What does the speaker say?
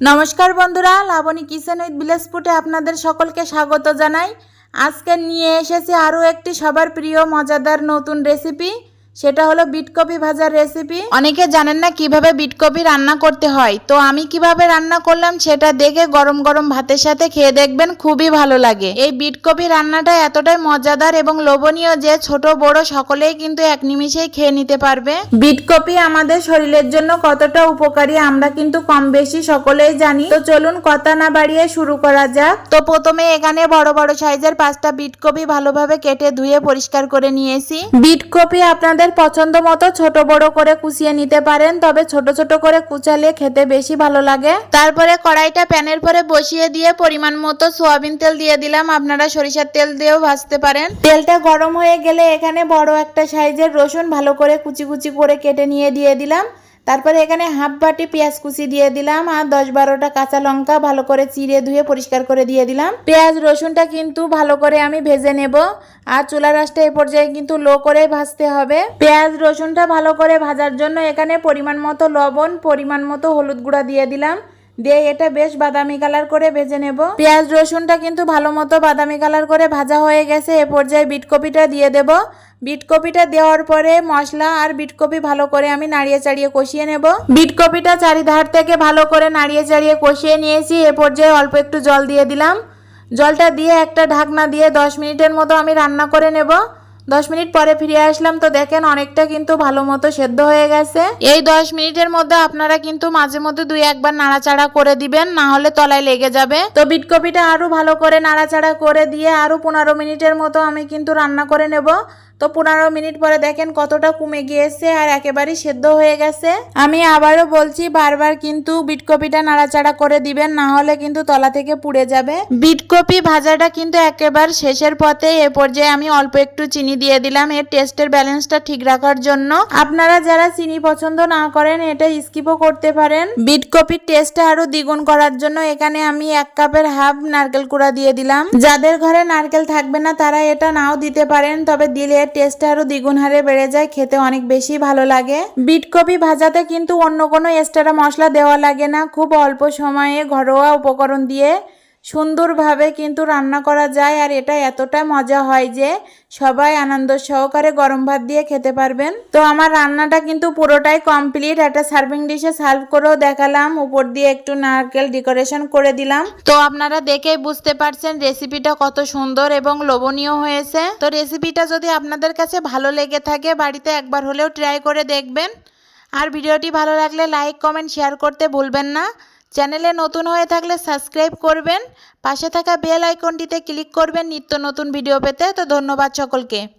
নমস্কার বন্ধুরা, Laboni kitchen with বিলাসপুটে আপনাদের সকলকে স্বাগত জানাই। আজকে নিয়ে এসেছি আরও একটি সবার প্রিয়, মজাদার নতুন রেসিপি সেটা হলো বিটকপি ভাজার রেসিপি অনেকে জানেন না কীভাবে বিটকপি রান্না করতে হয়। তো আমি কীভাবে রান্না করলাম সেটা দেখে গরম গরম ভাতের সাথে খেয়ে দেখবেন খুবই ভালো লাগে। এই বিটকপি রান্নাটা এতটাই মজাদার এবং লোভনীয় যে ছোট বড় সকলেই কিন্তু এক নিমিষেই খেয়ে নিতে পারবে। বিটকপি আমাদের শরীরের জন্য কতটা উপকারী আমরা কিন্তু কম বেশি সকলেই জানি। তো চলুন কথা না বাড়িয়ে শুরু করা যাক। তো প্রথমে এখানে বড় বড় সাইজের পাঁচটা বিটকপি ভালোভাবে কেটে ধুয়ে পরিষ্কার করে নিয়েছি। বিটকপি আপনাদের পছন্দ মতো ছোট বড় করে কুচিয়ে নিতে পারেন তবে ছোট ছোট করে কুচালে খেতে বেশি ভালো লাগে। তারপরে কড়াইটা প্যানের পরে বসিয়ে দিয়ে পরিমাণ মতো সোয়াবিন তেল দিয়ে দিলাম। আপনারা সরিষার তেল দিয়েও ভাজতে পারেন। তেলটা গরম হয়ে গেলে এখানে বড় একটা সাইজের রসুন ভালো করে কুচি কুচি করে কেটে নিয়ে দিয়ে দিলাম। তারপরে এখানে হাফ বাটি পেঁয়াজ কুচি দিয়ে দিলাম আর দশ বারোটা কাঁচা লঙ্কা ভালো করে চিড়ে ধুয়ে পরিষ্কার করে দিয়ে দিলাম। পেঁয়াজ, রসুনটা কিন্তু ভালো করে আমি ভেজে নেব আর চুলা রাসটা এ পর্যায়ে কিন্তু লো করে ভাজতে হবে। পেঁয়াজ, রসুনটা ভালো করে ভাজার জন্য এখানে পরিমাণ মতো লবণ, পরিমাণ মতো হলুদ গুঁড়া দিয়ে দিলাম। দিয়ে এটা বেশ বাদামি কালার করে ভেজে নেব। পেঁয়াজ, রসুনটা কিন্তু ভালো মতো বাদামি কালার করে ভাজা হয়ে গেছে। এ পর্যায়ে বিটকপিটা দিয়ে দেব। বিটকপিটা দেওয়ার পরে মশলা আর বিটকপি ভালো করে আমি নাড়িয়ে চাড়িয়ে কষিয়ে নেব। বিটকপিটা চারিধার থেকে ভালো করে নাড়িয়ে চাড়িয়ে কষিয়ে নিয়েছি। এ পর্যায়ে অল্প একটু জল দিয়ে দিলাম। জলটা দিয়ে একটা ঢাকনা দিয়ে দশ মিনিটের মতো আমি রান্না করে নেব। দশ মিনিট পরে ফিরে আসলাম তো দেখেন অনেকটা কিন্তু ভালো মতো সেদ্ধ হয়ে গেছে। এই দশ মিনিটের মধ্যে আপনারা কিন্তু মাঝে মধ্যে দুই একবার নাড়াচাড়া করে দিবেন না হলে তলায় লেগে যাবে। তো বিটকপিটা আরও ভালো করে নাড়াচাড়া করে দিয়ে আরও পনেরো মিনিটের মতো আমি কিন্তু রান্না করে নেব। তো পনেরো মিনিট পরে দেখেন কতটা কমে গিয়েছে আর একেবারেই সেদ্ধ হয়ে গেছে। আমি আবারও বলছি, বারবার কিন্তু বিটকপিটা নাড়াচাড়া করে দিবেন, না হলে কিন্তু তলা থেকে পুড়ে যাবে। বিটকপি ভাজাটা কিন্তু একেবারে শেষের পথে, এ পর্যায়ে আমি অল্প একটু চিনি দিয়ে দিলাম। এর টেস্টের ব্যালেন্সটা ঠিক রাখার জন্য। আপনারা যারা চিনি পছন্দ না করেন, এটা স্কিপও করতে পারেন। বিটকপির টেস্টটা আরও দ্বিগুণ করার জন্য এখানে আমি এক কাপের হাফ নারকেল কুড়া দিয়ে দিলাম। যাদের ঘরে নারকেল থাকবে না, তারা এটা নাও দিতে পারেন, তবে দিলে টেস্টটা আরও দ্বিগুণ হারে বেড়ে যায়, খেতে অনেক বেশি ভালো লাগে। বিট কপি ভাজাতে কিন্তু অন্য কোনো এক্সট্রা মশলা দেওয়া লাগে না, খুব অল্প সময়ে ঘরোয়া উপকরণ দিয়ে। সুন্দরভাবে কিন্তু রান্না করা যায় আর এটা এতটা মজা হয় যে সবাই আনন্দ সহকারে গরম ভাত দিয়ে খেতে পারবেন। তো আমার রান্নাটা কিন্তু পুরোটাই কমপ্লিট। একটা সার্ভিং ডিশে সার্ভ করেও দেখালাম। উপর দিয়ে একটু নারকেল ডেকোরেশন করে দিলাম। তো আপনারা দেখেই বুঝতে পারছেন রেসিপিটা কত সুন্দর এবং লোভনীয় হয়েছে। তো রেসিপিটা যদি আপনাদের কাছে ভালো লেগে থাকে, বাড়িতে একবার হলেও ট্রাই করে দেখবেন। আর ভিডিওটি ভালো লাগলে লাইক, কমেন্ট, শেয়ার করতে ভুলবেন না। চ্যানেলে নতুন হয়ে থাকলে সাবস্ক্রাইব করবেন, পাশে থাকা বেল আইকনটিতে ক্লিক করবেন নিত্য নতুন ভিডিও পেতে। তো ধন্যবাদ সকলকে।